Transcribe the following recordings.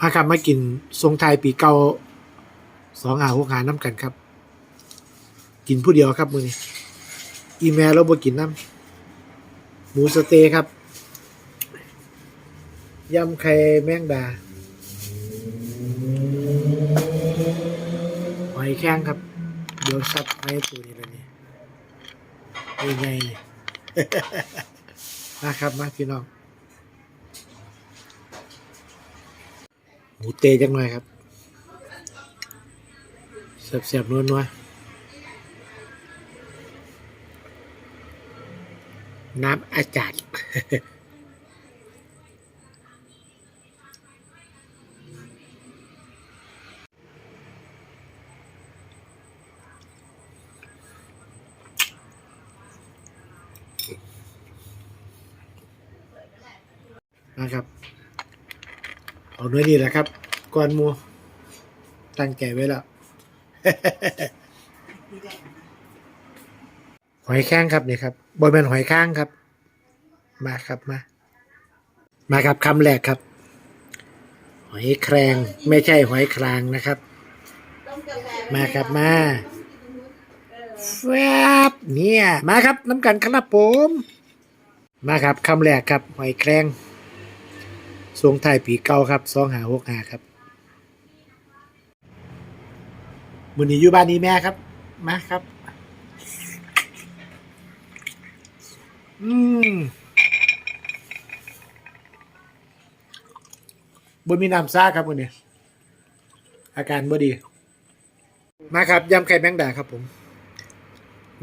พากันมากินทรงไทยปีเก่าสองหาหกหาน้ำกันครับ กินผู้เดียวครับมือนี้อีแม่เราบ่กินน้ำหมูสเต๊ครับยำไข่แมงดาหอยแข้งครับ เดี๋ยวซับให้ตัวนี้แล้วนี่ยังไงนะครับมาพี่น้อง หมูเตจังหน่อยครับเสียบๆนัวๆน้ำอาจารย์นะครับ เอาเนื้อนี่แหละครับ ก่อนหมูตั้งใจไว้แล้ว หอยแข้งครับนี่ครับบอยเป็นหอยข้างครับ มาครับมา มาครับคำแรกครับ หอยแครง ไม่ใช่หอยครางนะครับ มาครับมาแฟบเนี่ย มาครับน้ำกันครับผม มาครับคำแรกครับ หอยแครงทรงไทยปีเก่าครับสองหาหกหาครับ มือนี้อยู่บ้านนี้แม่ครับ มาครับ อืมบนมีน้ำซ่าครับมือนี้อาการบ่ดี มาครับยำไข่แมงดาครับผม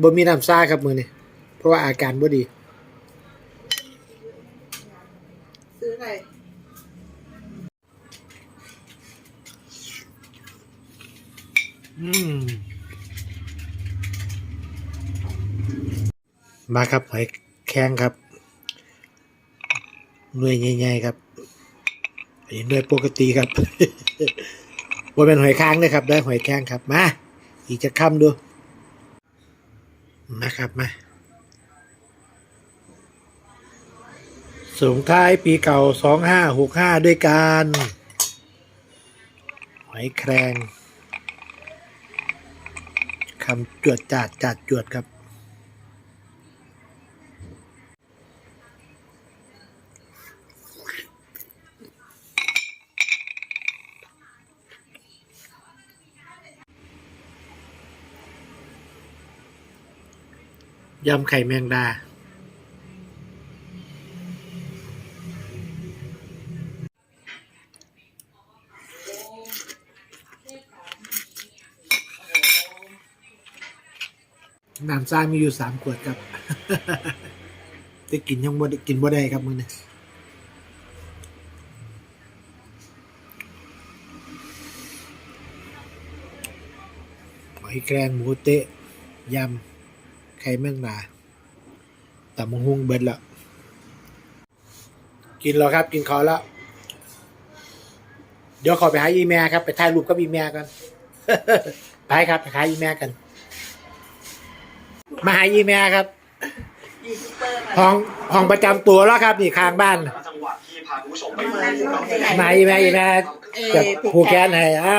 บนมีน้ำซ่าครับมือนี้เพราะว่าอาการบ่ดี ซื้ออะไร มาครับหอยแข้งครับหน่วยใหญ่ๆครับอันนี้หน่วยปกติครับว่าเป็นหอยค้างนะครับ ได้หอยแข้งครับ มา อีกจะคำดู มาครับมาส่งท้ายปีเก่าสองห้าหกห้าด้วยกันหอยแครง คำจวดจาดจาดจวดครับ ยำไข่แมงดา น้ำซ่ามีอยู่สามขวดครับจะกินยังบ่ได้กินบ่ได้ครับมื้อนี้หอยแครงหมูเตะยำไข่แมงดาตำมะฮุ่งเบิดล้วกินแล้วครับ กินขอแล้วเดี๋ยวขอไปหาอีเมลครับ ไปถ่ายรูปกับอีเมลกัน ไปครับไปหาอีเมลกัน มาหาอีเมลครับยูทูบเบอร์มาห้องห้องประจำตัวแล้วครับ นี่ข้างบ้านจังหวัดที่พาคุณผู้ชมไปมาอีเมลอีเมลจะผูกแขนให้อะ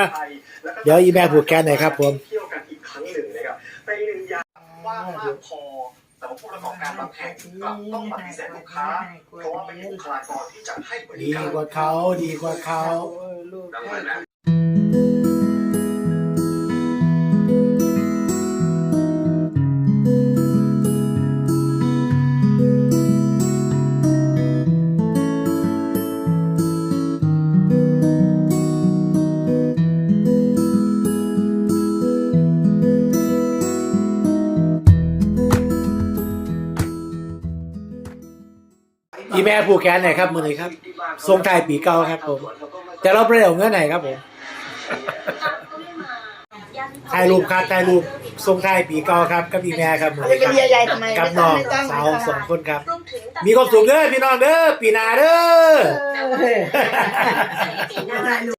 เดี๋ยวอีเมลผูกแขนหน่อยครับ ผมเที่ยวกันอีกครั้งหนึ่งนะครับเป็นอีกหนึ่งอย่างว่างมากพอแต่ว่าผู้ประกอบการบางแห่งกลับต้องปฏิเสธลูกค้าเพราะว่าไม่มีบุคลากรที่จะให้บริดีการกว่าเขาดีกว่าเขาเออลูกดังนั้น อีแม่ผูกแขนหน่อยครับมือนี้ครับทรงไทายปีเก่าครับผม แต่เราไม่ได้เอาเงินไหนครับผมถ่ายรูปครับถ่ายรูปทรงไทายปีเก่าครับกับอีแม่ครับมือไรนี้คกัรันบใหญ่ๆทำไมกับไม่น้องสาวสองคนครับ มีความสุขเด้อพี่น้องเด้อปีหนาเด้อ เออ